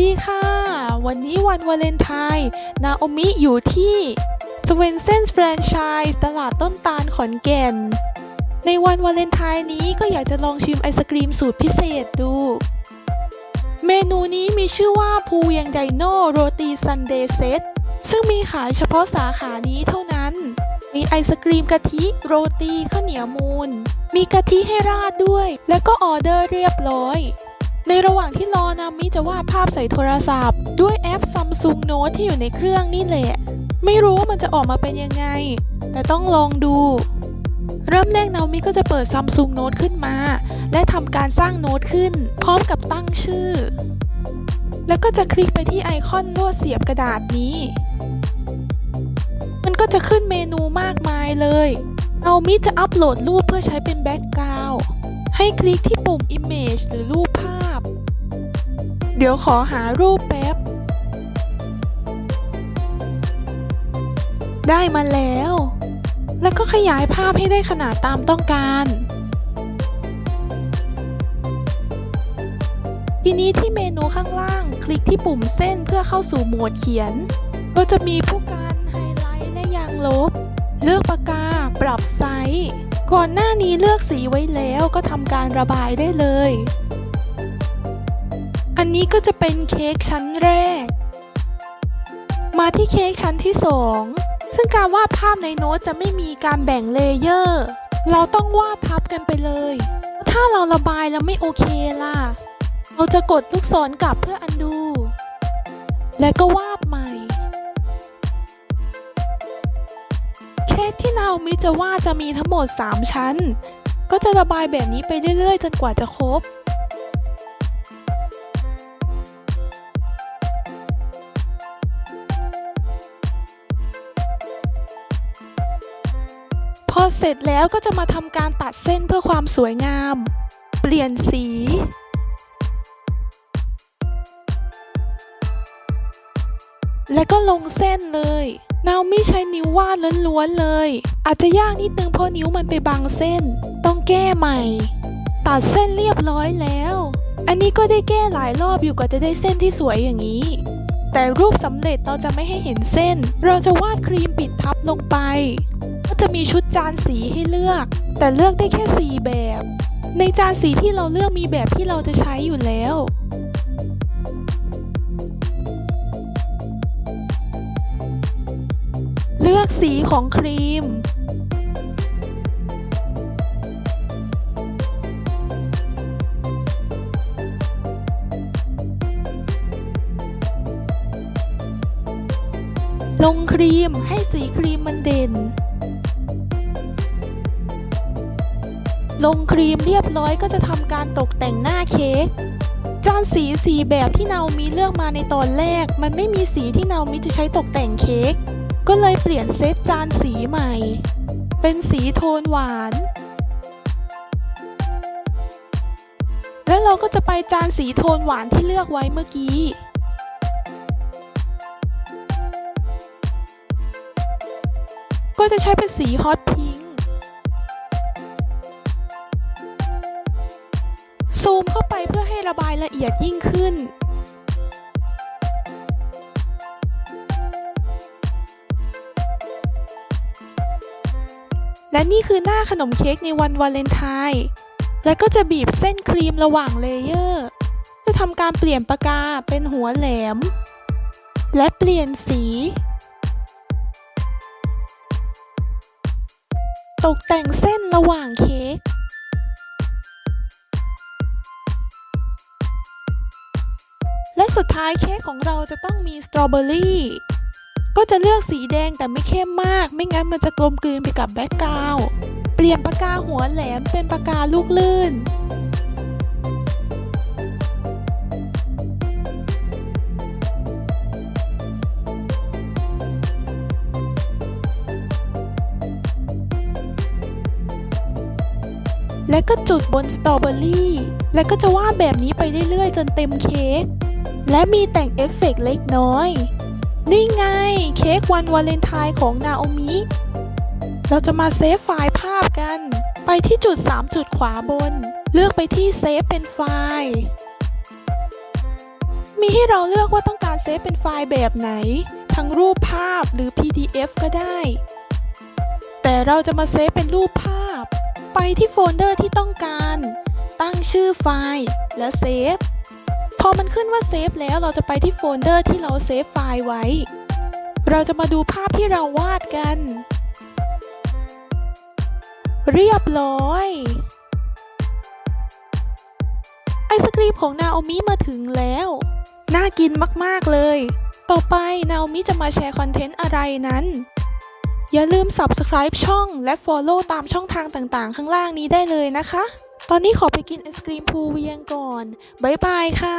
ดีค่ะ วันนี้วันวาเลนไทน์นาโอมิอยู่ที่สเวนเซนส์แฟรนไชส์ตลาดต้นตาลขอนแก่น ในวันวาเลนไทน์นี้ก็อยากจะลองชิมไอศกรีมสูตรพิเศษดู เมนูนี้มีชื่อว่าภูยังไดโนโรตีซันเดย์เซตซึ่งมีขายเฉพาะสาขานี้เท่านั้น มีไอศกรีมกะทิโรตีข้าวเหนียวมูน มีกะทิให้ราดด้วย แล้วก็ออเดอร์เรียบร้อย ในระหว่างที่รอนามิจะวาดภาพใส่โทรศัพท์ ด้วยแอป Samsung Note ที่อยู่ในเครื่องนี่แหละ ไม่รู้ว่ามันจะออกมาเป็นยังไง แต่ต้องลองดู เริ่มแรกนามิก็จะเปิด Samsung Note ขึ้นมา และทำการสร้างโน้ตขึ้น พร้อมกับตั้งชื่อ แล้วก็จะคลิกไปที่ไอคอนลวดเสียบกระดาษนี้ มันก็จะขึ้นเมนูมากมายเลยนามิจะอัปโหลดรูปเพื่อใช้เป็นแบ็กกราวด์ ให้คลิกที่ปุ่ม Image หรือรูปภาพ เดี๋ยวขอหารูปแป๊บ ได้มาแล้ว แล้วก็ขยายภาพให้ได้ขนาดตามต้องการ ทีนี้ที่เมนูข้างล่าง คลิกที่ปุ่มเส้นเพื่อเข้าสู่โหมดเขียน ก็จะมีผู้การไฮไลท์และยางลบ เลือกปากกา ปรับไซส์ ก่อนหน้านี้เลือกสีไว้แล้วก็ทำการระบายได้เลย อันนี้ก็จะเป็นเค้กชั้นแรก มาที่เค้กชั้นที่สองซึ่งการวาดภาพในโน้ตจะไม่มีการแบ่งเลเยอร์ เราต้องวาดทับกันไปเลย ถ้าเราระบายแล้วไม่โอเคล่ะ เราจะกดลูกศรกลับเพื่ออันดู และก็วาด จะว่าจะมีทั้งหมด 3 ชั้น ก็จะระบายแบบนี้ไปเรื่อยๆ จนกว่าจะครบพอเสร็จแล้วก็จะมาทำการตัดเส้นเพื่อความสวยงาม เปลี่ยนสี และก็ลงเส้นเลย นาวไม่ใช้นิ้ววาดล้วนๆเลย อาจจะยากนิดนึงเพราะนิ้วมันไปบังเส้น ต้องแก้ใหม่ ตัดเส้นเรียบร้อยแล้ว อันนี้ก็ได้แก้หลายรอบอยู่กว่าจะได้เส้นที่สวยอย่างนี้ แต่รูปสำเร็จเราจะไม่ให้เห็นเส้น เราจะวาดครีมปิดทับลงไป ก็จะมีชุดจานสีให้เลือก แต่เลือกได้แค่สีแบบ ในจานสีที่เราเลือกมีแบบที่เราจะใช้อยู่แล้ว ลือกสีของครีม ลงครีมให้สีครีมมันเด่น ลงครีมเรียบร้อยก็จะทำการตกแต่งหน้าเค้กจานสีสีแบบที่เนามีเลือกมาในตอนแรก มันไม่มีสีที่เนามิจะใช้ตกแต่งเค้ก ก็เลยเปลี่ยนเซตจานสีใหม่ เป็นสีโทนหวาน แล้วเราก็จะไปจานสีโทนหวานที่เลือกไว้เมื่อกี้ก็จะใช้เป็นสีฮอตพิงค์ซูมเข้าไปเพื่อให้ระบายละเอียดยิ่งขึ้น และนี่คือหน้าขนมเค้กในวันวาเลนไทน์และก็จะบีบเส้นครีมระหว่างเลเยอร์ จะทำการเปลี่ยนปากกาเป็นหัวแหลม และเปลี่ยนสี ตกแต่งเส้นระหว่างเค้กและสุดท้ายเค้กของเราจะต้องมีสตรอเบอรี่ ก็จะเลือกสีแดงแต่ไม่เข้มมาก ไม่งั้นมันจะกลมกลืนไปกับแบ็กกราวด์เปลี่ยนปากกาหัวแหลมเป็นปากกาลูกลื่น และก็จุดบนสตรอเบอรี่ และก็จะวาดแบบนี้ไปเรื่อยๆ จนเต็มเค้ก และมีแต่งเอฟเฟกต์เล็กน้อย นี่ไงเค้กวันวาเลนไทน์ของนาโอมิ เราจะมาเซฟไฟล์ภาพกัน ไปที่จุด 3 จุดขวาบน เลือกไปที่เซฟเป็นไฟล์ มีให้เราเลือกว่าต้องการเซฟเป็นไฟล์แบบไหน ทั้งรูปภาพหรือ PDF ก็ได้ แต่เราจะมาเซฟเป็นรูปภาพ ไปที่โฟลเดอร์ที่ต้องการ ตั้งชื่อไฟล์และเซฟ พอมันขึ้นว่าเซฟแล้วเราจะไปที่โฟลเดอร์ที่เราเซฟไฟล์ไว้ เราจะมาดูภาพที่เราวาดกัน เรียบร้อยไอศกรีมของนาโอมิมาถึงแล้ว น่ากินมากๆเลย ต่อไปนาโอมิจะมาแชร์คอนเทนต์อะไรนั้น อย่าลืม subscribe ช่องและ follow ตามช่องทางต่างๆ ข้างล่างนี้ได้เลยนะคะ ตอนนี้ขอไปกินไอศกรีมภูเวียงก่อน บ๊ายบายค่ะ